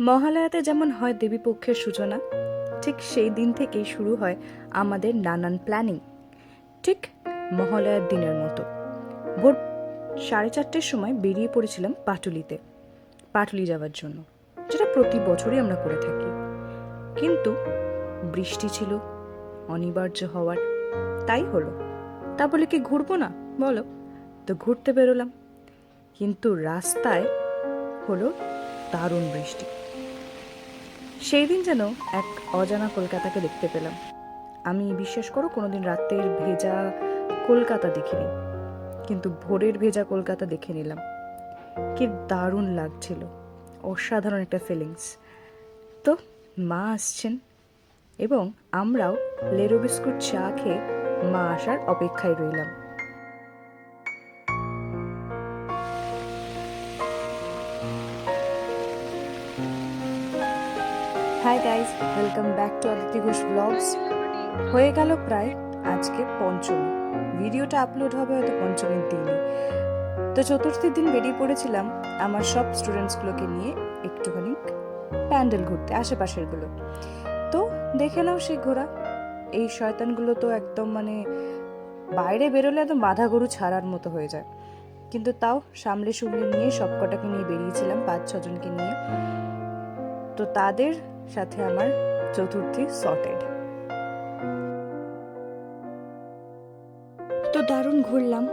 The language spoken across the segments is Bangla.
মহালয়াতে যেমন হয় দেবীপক্ষের সূচনা, ঠিক সেই দিন থেকেই শুরু হয় আমাদের নানান প্ল্যানিং। ঠিক মহালয়ার দিনের মতো। ভোর সাড়ে চারটের সময় বেরিয়ে পড়েছিলাম পাটুলিতে, পাটুলি যাওয়ার জন্য, যেটা প্রতি বছরই আমরা করে থাকি। কিন্তু বৃষ্টি ছিল, অনিবার্য হওয়ার, তাই হলো। তা বলে কি ঘুরবো না? বলো। তো ঘুরতে বেরোলাম। কিন্তু রাস্তায় হলো দারুণ বৃষ্টি। সেই দিন যেন এক অজানা কলকাতাকে দেখতে পেলাম। আমি বিশ্বাস করো কোনোদিন রাতের ভেজা কলকাতা দেখিনি। কিন্তু ভোরের ভেজা কলকাতা দেখে নিলাম। কি দারুণ লাগছিল। অসাধারণ একটা ফিলিংস তো মা আসছেন এবং আমরাও লেরো বিস্কুট চা খেয়ে মা আসার অপেক্ষায় রইলাম। Hi guys welcome back to Aditya Ghosh vlogs হয়ে গেল প্রায় আজকে পঞ্চমী। ভিডিওটা আপলোড হবে হয়তো পঞ্চমীর দিনে তো চতুর্থীর দিন বেরিয়ে পড়েছিলাম আমার সব স্টুডেন্টসগুলোকে নিয়ে একটুখানি প্যান্ডেল ঘুরতে আশেপাশেরগুলো তো দেখে নাও সেই ঘোরা। এই শয়তানগুলো তো একদম মানে বাইরে বেরোলে একদম বাধা গরু ছাড়ার মতো হয়ে যায়। কিন্তু তাও সামলে সুমলে নিয়ে সব কটাকে নিয়ে বেরিয়েছিলাম পাঁচ ছজনকে নিয়ে। তো তাদের সাথে আমার চতুর্থী সর্টেড তো দারুণ ঘুরলাম।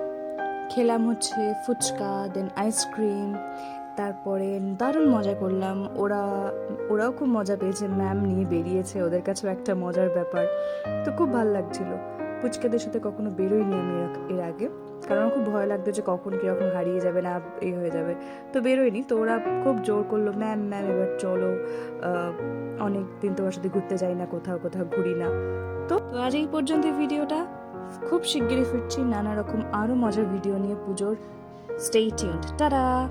খেলাম হচ্ছে ফুচকা দেন আইসক্রিম তারপরে দারুণ মজা করলাম। ওরা, ওরাও খুব মজা পেয়েছে। ম্যাম নিয়ে বেরিয়েছে। ওদের কাছেও একটা মজার ব্যাপার। তো খুব ভালো লাগছিল। ফুচকাদের সাথে কখনো বেরোইনি আমি এর- আগে কারণ খুব ভয় লাগতো যে কখন কীরকম হারিয়ে যাবে না এই হয়ে যাবে। তো বেরোয়নি। তো ওরা খুব জোর করল, ম্যাম ম্যাম, এবার চলো। অনেক দিন তোমার সাথে ঘুরতে যাই না, কোথাও কোথাও ঘুরি না। তো আজ এই পর্যন্ত ভিডিওটা। খুব শিগগিরই ফিরছি নানা রকম আরও মজার ভিডিও নিয়ে পুজোর। Stay tuned tata!